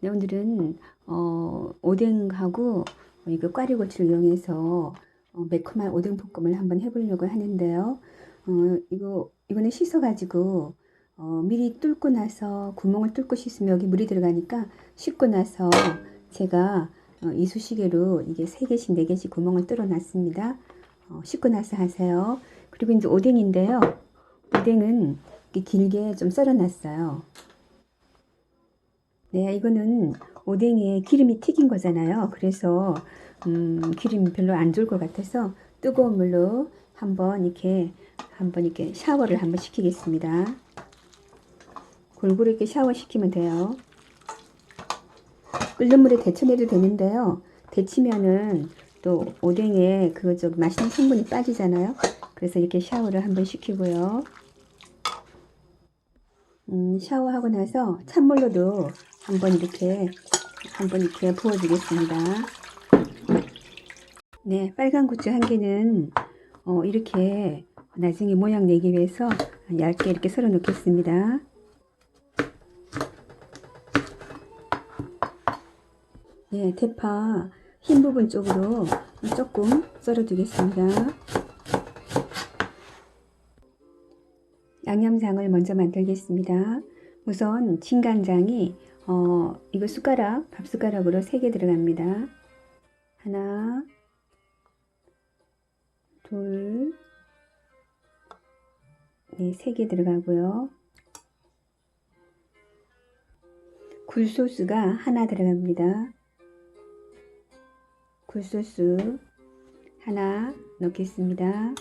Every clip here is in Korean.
네, 오늘은 어, 오뎅하고 이거 꽈리고추를 이용해서 어, 매콤한 오뎅 볶음을 한번 해보려고 하는데요. 어, 이거 이거는 씻어가지고 어, 미리 뚫고 나서 구멍을 뚫고 씻으면 여기 물이 들어가니까 씻고 나서 제가 어, 이쑤시개로 이게 세 개씩 네 개씩 구멍을 뚫어 놨습니다. 어, 씻고 나서 하세요. 그리고 이제 오뎅인데요. 오뎅은 길게 좀 썰어 놨어요. 네, 이거는 오뎅에 기름이 튀긴 거잖아요. 그래서 음, 기름이 별로 안 좋을 것 같아서 뜨거운 물로 한번 이렇게 한번 이렇게 샤워를 한번 시키겠습니다. 골고루 이렇게 샤워 시키면 돼요. 끓는 물에 데쳐내도 되는데요. 데치면은 또 오뎅에 그저 맛있는 성분이 빠지잖아요. 그래서 이렇게 샤워를 한번 시키고요. 음, 샤워하고 나서 찬물로도 한번 이렇게 한번 이렇게 부어주겠습니다. 네, 빨간 고추 한 개는 어, 이렇게 나중에 모양 내기 위해서 얇게 이렇게 썰어 놓겠습니다. 네, 대파 흰 부분 쪽으로 조금 썰어 주겠습니다. 양념장을 먼저 만들겠습니다. 우선 진간장이 어, 이거 숟가락, 밥 숟가락으로 3개 들어갑니다. 하나, 둘, 네, 3개 들어가고요. 굴소스가 하나 들어갑니다. 굴소스 하나 넣겠습니다.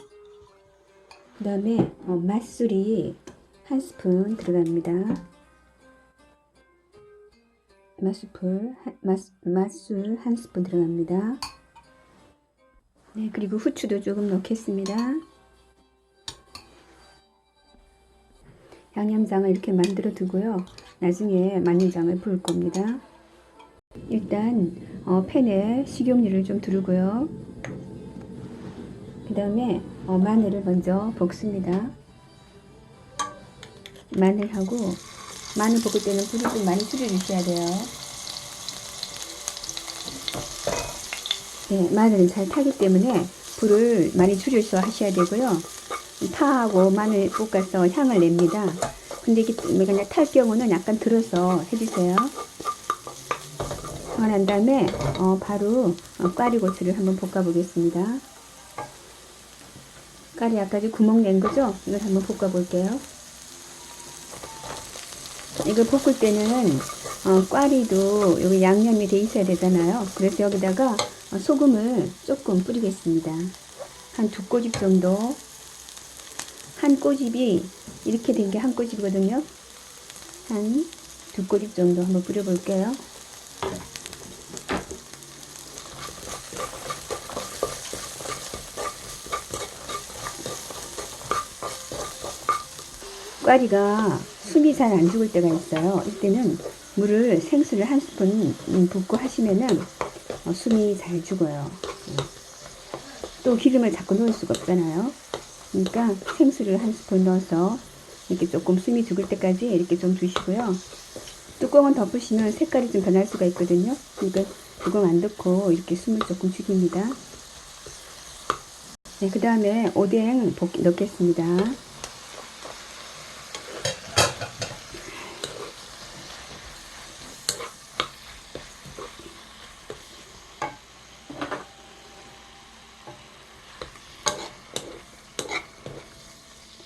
그 다음에 어, 맛술이 한 스푼 들어갑니다. 맛술, 맛, 맛술 한 스푼 들어갑니다. 네, 그리고 후추도 조금 넣겠습니다. 양념장을 이렇게 만들어 두고요. 나중에 마늘장을 부을 겁니다. 일단 어, 팬에 식용유를 좀 두르고요. 그 다음에 어, 마늘을 먼저 볶습니다. 마늘하고 마늘 볶을 때는 불을 좀 많이 줄여주셔야 돼요. 네, 마늘은 잘 타기 때문에 불을 많이 줄여서 하셔야 되고요. 파하고 마늘 볶아서 향을 냅니다. 근데 이게 그냥 탈 경우는 약간 들어서 해주세요. 난 다음에 어, 바로 어, 꽈리고추를 한번 볶아 보겠습니다. 꽈리 아까 구멍 낸 거죠? 이걸 한번 볶아 볼게요. 이걸 볶을 때는 어, 꽈리도 여기 양념이 돼 있어야 되잖아요. 그래서 여기다가 어, 소금을 조금 뿌리겠습니다. 한 두 꼬집 정도. 한 꼬집이 이렇게 된 게 한 꼬집이거든요. 한 두 꼬집 정도 한번 뿌려볼게요. 꽈리가 숨이 잘 안 죽을 때가 있어요. 이때는 물을 생수를 한 스푼 붓고 하시면은 어, 숨이 잘 죽어요. 또 기름을 자꾸 넣을 수가 없잖아요. 그러니까 생수를 한 스푼 넣어서 이렇게 조금 숨이 죽을 때까지 이렇게 좀 두시고요. 뚜껑은 덮으시면 색깔이 좀 변할 수가 있거든요. 그러니까 뚜껑 안 덮고 이렇게 숨을 조금 죽입니다. 네, 그 다음에 오뎅 볶, 넣겠습니다.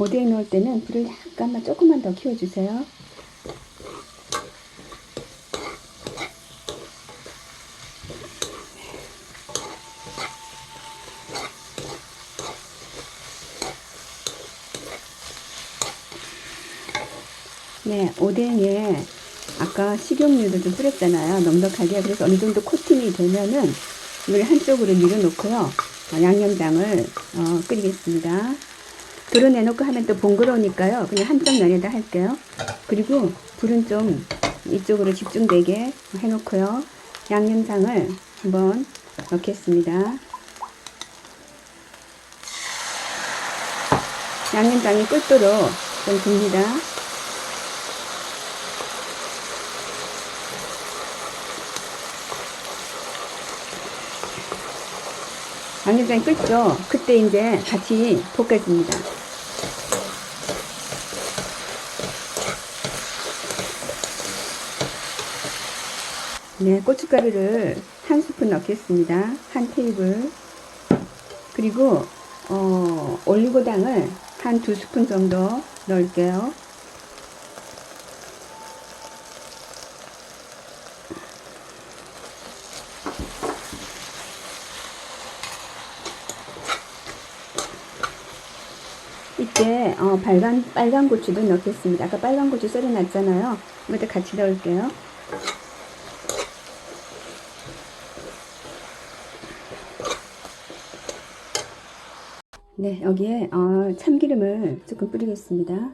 오뎅 넣을 때는 불을 약간만 조금만 더 키워주세요. 네, 오뎅에 아까 식용유도 좀 뿌렸잖아요. 넉넉하게. 그래서 어느 정도 코팅이 되면은 이걸 한쪽으로 밀어놓고요. 어, 양념장을 어, 끓이겠습니다. 불은 내놓고 하면 또 번거로우니까요. 그냥 한쪽 면에다 할게요. 그리고 불은 좀 이쪽으로 집중되게 해놓고요. 양념장을 한번 넣겠습니다. 양념장이 끓도록 좀 둡니다. 양념장이 끓죠? 그때 이제 같이 볶아줍니다. 네, 고춧가루를 한 스푼 넣겠습니다. 한 테이블. 그리고 어, 올리고당을 한 두 스푼 정도 넣을게요. 이때 어, 빨간 빨간 고추도 넣겠습니다. 아까 빨간 고추 썰어놨잖아요. 이것도 같이 넣을게요. 네, 여기에 어, 참기름을 조금 뿌리겠습니다.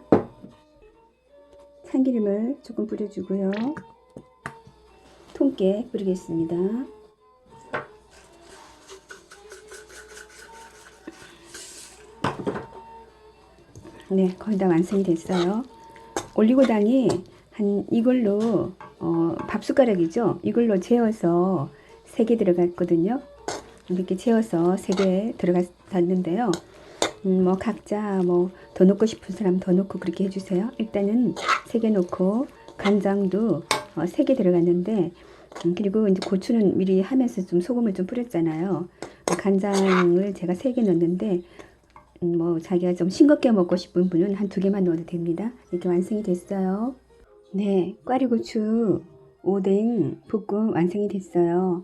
참기름을 조금 뿌려주고요. 통깨 뿌리겠습니다. 네, 거의 다 완성이 됐어요. 올리고당이 한 이걸로 어, 밥 숟가락이죠. 이걸로 재어서 세개 들어갔거든요. 이렇게 재어서 세개 들어갔는데요. 음, 뭐 각자 뭐 더 넣고 싶은 사람 더 넣고 그렇게 해주세요. 일단은 세개 넣고 간장도 어, 세개 들어갔는데 음, 그리고 이제 고추는 미리 하면서 좀 소금을 좀 뿌렸잖아요. 간장을 제가 세개 넣었는데 음, 뭐 자기가 좀 싱겁게 먹고 싶은 분은 한 두 개만 넣어도 됩니다. 이렇게 완성이 됐어요. 네, 꽈리고추 오뎅 볶음 완성이 됐어요.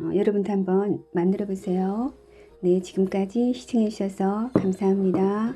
어, 여러분도 한번 만들어 보세요. 네, 지금까지 시청해 주셔서 감사합니다.